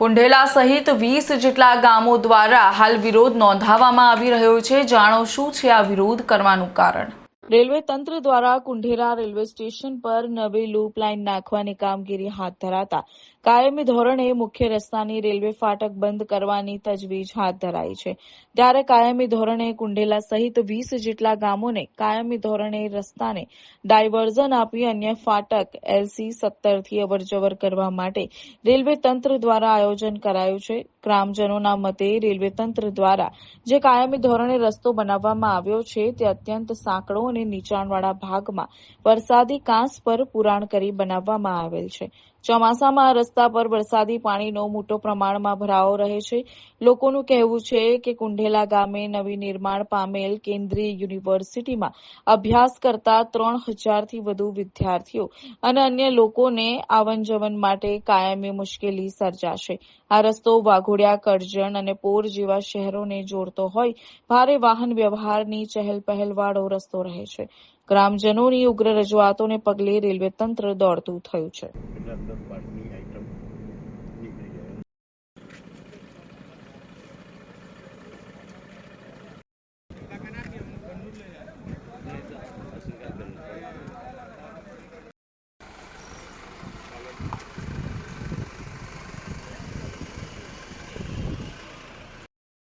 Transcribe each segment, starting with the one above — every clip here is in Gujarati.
કુંઢેલા સહિત વીસ જેટલા ગામો દ્વારા હાલ વિરોધ નોંધાવવામાં આવી રહ્યો છે. જાણો શું છે આ વિરોધ કરવાનું કારણ? રેલવે તંત્ર દ્વારા કુંઢેરા રેલવે સ્ટેશન પર નવી લૂપ લાઇન નાખવાની કામગીરી હાથ ધરાતા કાયમી ધોરણે મુખ્ય રસ્તાની રેલવે ફાટક બંધ કરવાની તજવીજ હાથ ધરાઈ છે. ત્યારે કાયમી ધોરણે કુંઢેલા સહિત વીસ જેટલા ગામોને કાયમી ધોરણે રસ્તાને ડાયવર્ઝન આપી અન્ય ફાટક એલસી સત્તરથી અવરજવર કરવા માટે રેલવે તંત્ર દ્વારા આયોજન કરાયું છે. ગ્રામજનોના મતે રેલવે તંત્ર દ્વારા જે કાયમી ધોરણે રસ્તો બનાવવામાં આવ્યો છે તે અત્યંત સાંકડો અને નીચાણવાળા ભાગમાં વરસાદી કાંસ પર પુરાણ કરી બનાવવામાં આવેલ છે. ચોમાસામાં રસ્તા પર વરસાદી પાણીનો મોટો પ્રમાણમાં ભરાવો રહે છે. લોકોનું કહેવું છે કે કુંઢેલા ગામે નવી નિર્માણ પામેલ કેન્દ્રીય યુનિવર્સિટીમાં અભ્યાસ કરતા ત્રણ હજારથી વધુ વિદ્યાર્થીઓ અને અન્ય લોકોને આવન જવન માટે કાયમી મુશ્કેલી સર્જાશે. આ રસ્તો વાઘોડિયા, કરજણ અને પોર જેવા શહેરોને જોડતો હોય, ભારે વાહન વ્યવહારની ચહેલ પહેલવાળો રસ્તો રહે છે. ગ્રામજનોની ઉગ્ર રજૂઆતોને પગલે રેલવે તંત્ર દોડતું થયું છે.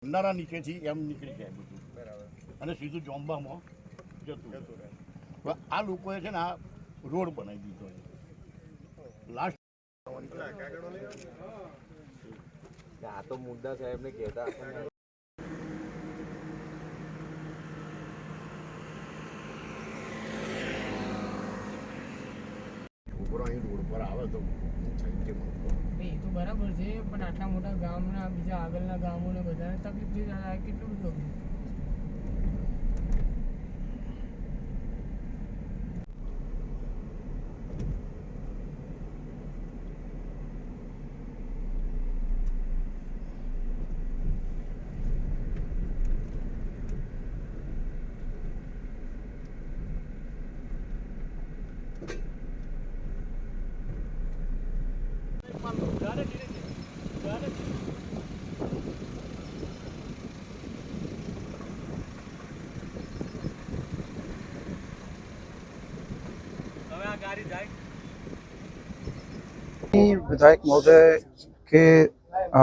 ભંડારા નીચેથી એમ નીકળી જાય બધું. અને સીધું જોમ્બામાં જતું રહે. આ લોકોએ છે ને આ રોડ બનાવી દીધો છે. લાસ્ટ આ તો મુદ્દા સાહેબને કહેતા છોકરો રોડ પર આવે તો એ તો બરાબર છે, પણ આટલા મોટા ગામના, બીજા આગળના ગામોને બધાને તકલીફ થઈ જાય કેટલું બધું विधायक महोदय के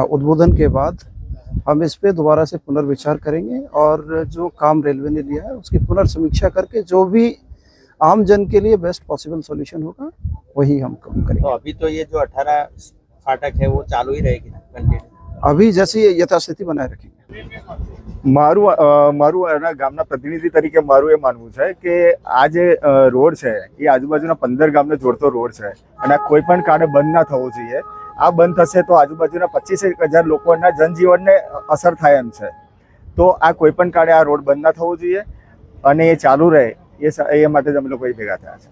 उद्बोधन के बाद हम इस पे दोबारा से पुनर्विचार करेंगे और जो काम रेलवे ने लिया है उसकी पुनर्समीक्षा करके जो भी आम जन के लिए बेस्ट पॉसिबल सॉल्यूशन होगा वही हम काम तो करेंगे अभी तो ये जो अठारह फाटक है वो चालू ही रहेगी ना कंटिन्यू अभी जैसी यथास्थिति बनाए रखेंगे મારું અ, મારું એના ગામના પ્રતિનિધિ તરીકે મારું એ માનવું છે કે આ જે અ, રોડ છે એ આજુબાજુના પંદર ગામને જોડતો રોડ છે અને આ કોઈ પણ કાળે બંધ ના થવો જોઈએ આ બંધ થશે તો આજુબાજુના પચીસ હજાર લોકોના જનજીવનને અસર થાય એમ છે તો આ કોઈ પણ કાળે આ રોડ બંધ ના થવો જોઈએ અને એ ચાલુ રહે એ સ- એ માટે જ અમે લોકો અહીં ભેગા થયા છે